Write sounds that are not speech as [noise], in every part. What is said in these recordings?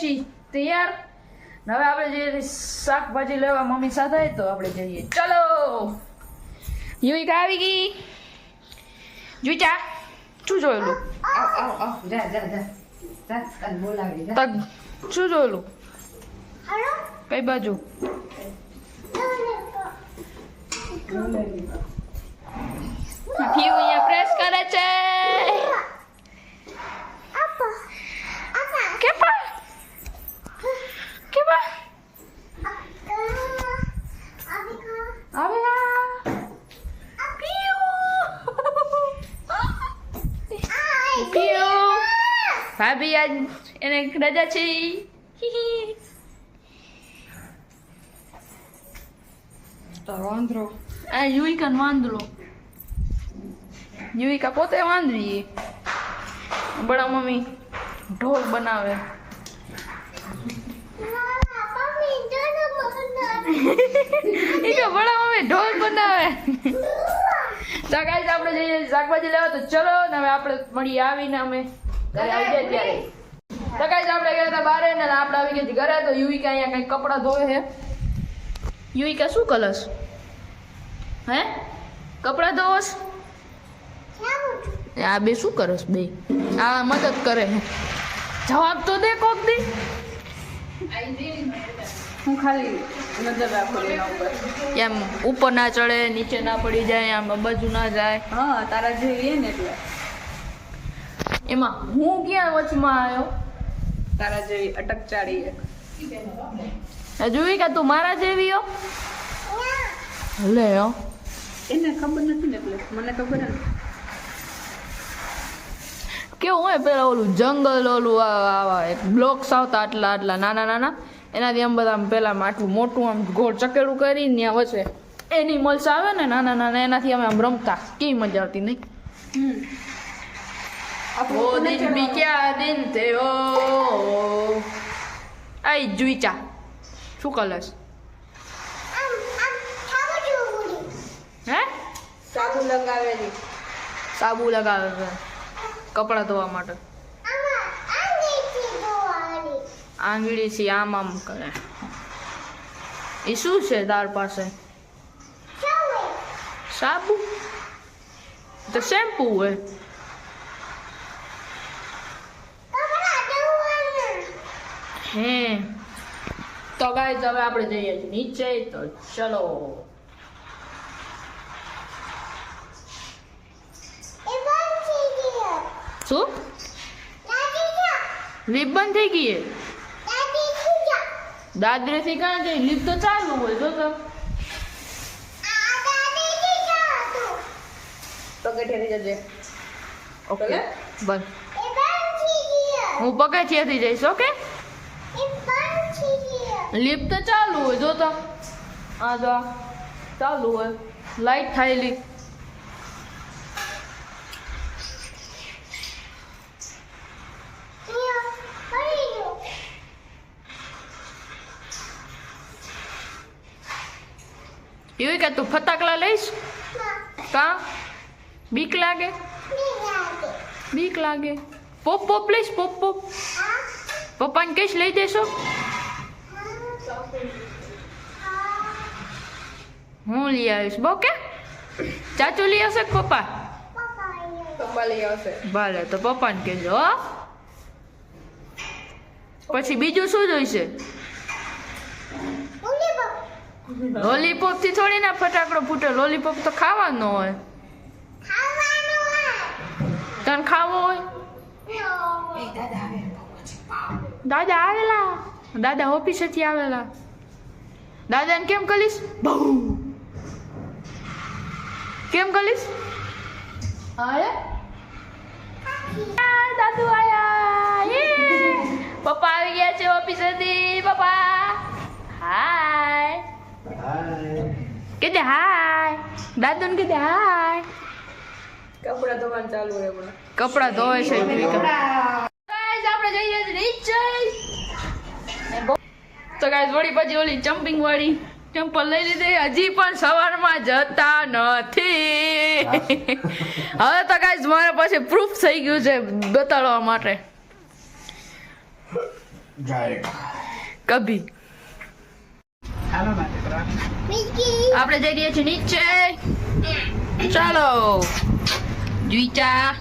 છીએ તૈયાર. હવે આપણે જે શાકભાજી લેવા મમ્મી સાથે તો આપણે જઈએ. ચલો! યુવિકા આવી ગઈ. જુચા શું જોયેલું? આવ આવ આવ. જા જા જા. જા તને બોલાવી જા. તગ. શું જોયેલું? કઈ બાજુ? ફીવ અહીંયા પ્રેસ કરે છે કેપા કેપા આવે આ પીયુ ભાભી આજ એને રજા છે. તો વાંધરો આ યુવિકા વાંદરો. યુવિકા પોતે વાંદરી બડા મમ્મી ઢોલ બનાવે. બડા મમ્મી ઢોલ બનાવે. તો ગાઈસ આપણે જઈએ શાકભાજી લેવા તો ચલો ને હવે આપણે મળી આવીને અમે. ઘરે આવી આપણે ગયા હતા બારે ને આપણે આવી ગયા ઘરે. તો યુવિકા અહીંયા કંઈક કપડાં ધોવે છે. યુવિકા શું કલસ હે? કપડાં ધોવસ? આ બે શું કરસ બે? આ મદદ કરે છે. જવાબ તો દે કોક દી. હું ખાલી એના એમ ઉપર ના ચડે, નીચે ના પડી જાય, આમ બાજુ ના જાય. હા, તારા જેવી ને એટલે. એમાં હું ક્યાં વચમાં આવ્યો? તારા જેવી અટક ચાડી એક જોઈ કે તું મારા જેવી હો લે હો. એને ખબર નથી ને એટલે મને ખબર કેવું હોય પેલા ઓલું જંગલ ઓલું આવા એક બ્લોક્સ આવતા આટલા આટલા નાના નાના. એનાથી આમ બધા પેલા આટલું મોટું આમ ગોળ ચકેડું કરીને ત્યાં વચ્ચે એનિમલ્સ આવે ને નાના નાના એનાથી અમે આમ રમતા. કેવી મજા આવતી નહીં. वो दिन भी क्या दिन थे ओ आई जुईचा શું કલસ હે સાબુ લગાવેલી સાબુ લગાવે છે કપડાં ધોવા માટે આંગળીથી આમ આમ કરે એ શું છે તાર પાસે સાબુ તો શેમ્પુ હોય હે. તો ગાઈસ હવે આપણે જઈએ છીએ નીચે તો ચલો. શું? બંધ થઈ ગઈ છે દાદરેથી ક્યાં જઈ? લીપ તો ચાલુ હોય જો તો. પગથિયાથી જજે. ઓકે. બસ. હું પગથિયાથી જઈશ ઓકે? લીપ તો ચાલુ હોય જો તો આ જો આ. ચાલુ હોય લાઈટ થાયેલી એવી કે તું ફટાકડા લઈશ કા બીક લાગે બીક લાગે પોપ પોપ લઈશ પોપ પોપ પપ્પાને કહીશ લઈ દેશો. હું લઈ આવીશ. બોકે કે? ચાચુ લઈ આવશે કે પપ્પા? પપ્પા લઈ આવશે. ભલે તો પપ્પાને કહેજો હો. પછી બીજું શું જોઈશે? લોલીપોપથી થોડી ના ફટાકડો ફૂટે. લોલીપોપ તો ખાવાનો હોય. તને ખાવો હોય? દાદા આવેલા? દાદા ઓફિસેથી આવેલા. દાદાને કેમ કલીશ બહુ. કેમ કલીશ આયા? દાદુ આયા. પપ્પા આવી ગયા છે ઓફિસેથી. પપ્પા. હાય. કે દે હાય. દાદુને કે દે હાય. કપડા ધોવાનું ચાલુ હમણાં. કપડા ધોવે છે ગાઈસ આપણે જઈએ છીએ નીચે તો ગાઈસ વળી પછી ઓલી જમ્પિંગ વાળી ચંપલ લઈ લીધી. હજી પણ સવારમાં જતા નથી. હવે તો ગાઈસ મારા પાસે પ્રૂફ થઈ ગયું છે બતાડવા માટે. કભી. આપણે જઈ રહ્યા છીએ નીચે. ચાલો. દ્વિચા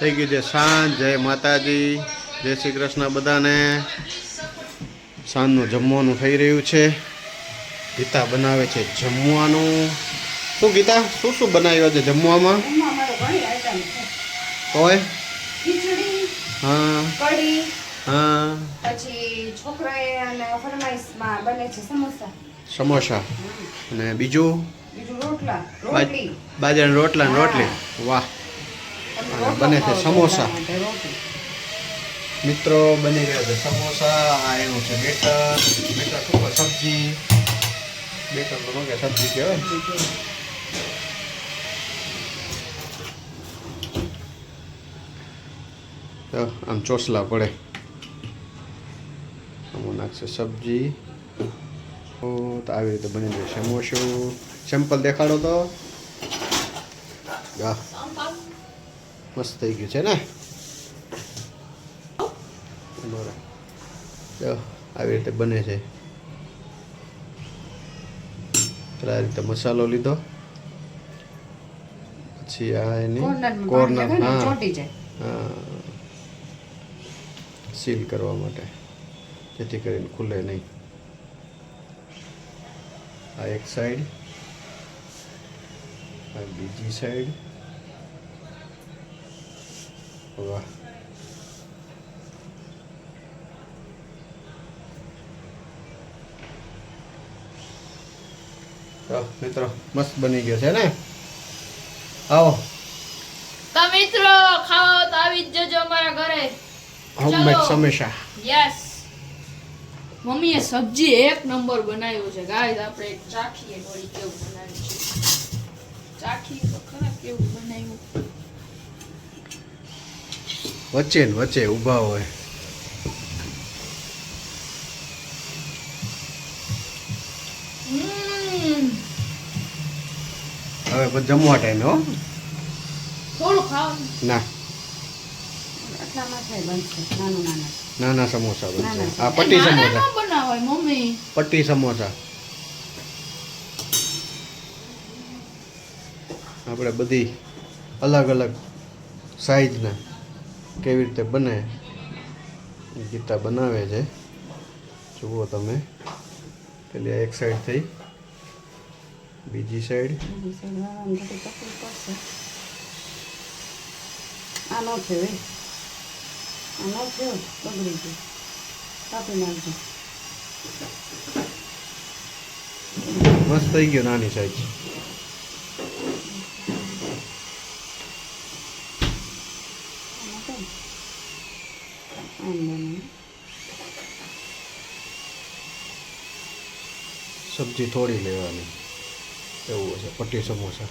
થઈ ગયું છે સાંજ. જય માતાજી. જય શ્રી કૃષ્ણ બધાને. સાંજનું જમવાનું થઈ રહ્યું છે. ગીતા બનાવે છે જમવાનું. શું ગીતા? શું શું બનાવ્યું છે. જમવામાં હોય હા. હા. પછી છોકરાએ અને ફરમાઈશમાં બને છે સમોસા. સમોસા. અને બીજું? બીજું રોટલા બાજ- રોટલી. બાજરાના રોટલા રોટલી. વાહ. અને બને છે સમોસા. મિત્રો, બની ગયા છે સમોસા. આ એનું છે બેટર. બેટર શું સબ્જી. બેટર તો કે સબ્જી કહેવાય તો આમ ચોસલા પડે. આમાં નાખશે સબ્જી. તો આવી રીતે બની જાય સમોસું. સેમ્પલ દેખાડો તો. વાહ. મસ્ત થઈ ગયું છે ને? જો આવી રીતે બને છે. પેલા આ રીતે મસાલો લીધો. પછી આ એની કોર્નર હા. સીલ કરવા માટે. જેથી કરીને ખુલે નહીં. આ એક સાઈડ આ બીજી સાઈડ વાહ તો મિત્રો મસ્ત બની ગયો છે ને? આવો. તો મિત્રો ખાઓ તો આવી જ જજો અમારા ઘરે. હોમમેડ. સમોસા યસ મમ્મીએ સબ્જી એક નંબર બનાવ્યો છે. ગાઈસ આપણે ચાખીએ વળી કેવું બનાવ્યું છે ચાખીએ તો ખરા કેવું બનાવ્યું? વચ્ચે ને વચ્ચે ઊભા હોય. હવે જમવા ટાઈમે હો ના. નાનું સમોસા બનશે આ પટ્ટી સમોસા. પટ્ટી સમોસા. આપણે બધી અલગ અલગ સાઈઝના કેવી રીતે બને ગીતા બનાવે છે. જુઓ તમે. પેલી આ એક સાઈડ થઈ. બીજી સાઈડ આનો સાઈડ થયો એ. આ થયો? બગડી ગયો. કાપી નાખજો. મસ્ત થઈ ગયો નાની સાઈઝ આમાં કેમ? આમ બને. સબ્જી થોડી લેવાની. એવું હશે પટ્ટી સમોસા.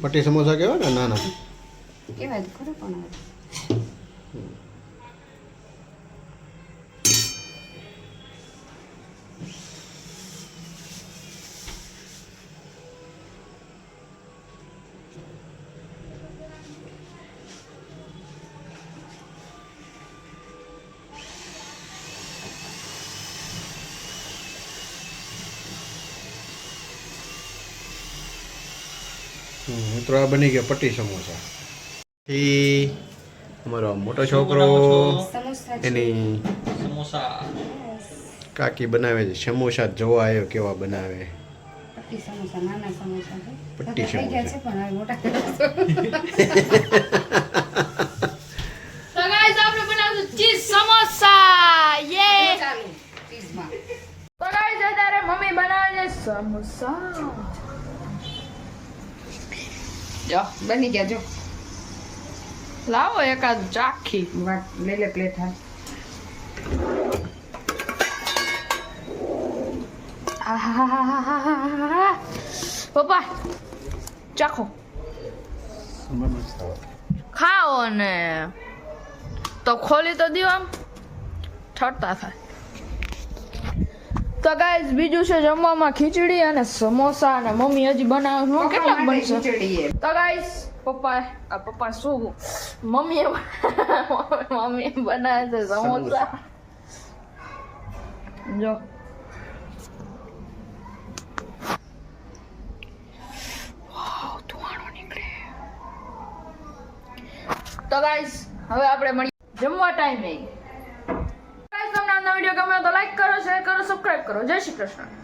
પટ્ટી સમોસા કહેવાય ને? નાના કહેવાય ખરું પણ મિત્રો આ બની ગયો પટ્ટી સમોસા. થી અમારો મોટો છોકરો સમોસા એની કાકી બનાવે છે. સમોસા જોવા આવ્યો કેવા બનાવે. પટ્ટી સમોસા નાના સમોસા મમ્મી પટ્ટી થઈ ગયા [laughs] જો, બની ગયા, જો. લાવો એકાદ ચાખી લઈ લે પ્લેટ હા. પપ્પા, ચાખો. ખાઓ ને. તો ખોલી તો દીવા ઠરતા થાય. તો ગાઈસ બીજું છે જમવામાં ખીચડી અને સમોસા અને મમ્મી હજી બનાવે હું કેટલા બનશે? તો ગાઈસ પપ્પા આ પપ્પા શું? મમ્મીએ [laughs] મમ્મીએ બનાવે છે સમોસા. જો. તો ગાઈસ હવે આપણે મળી જમવા ટાઈમે વીડિયો ગમે તો લાઈક કરો શેર કરો સબસ્ક્રાઈબ કરો. જય શ્રી કૃષ્ણ.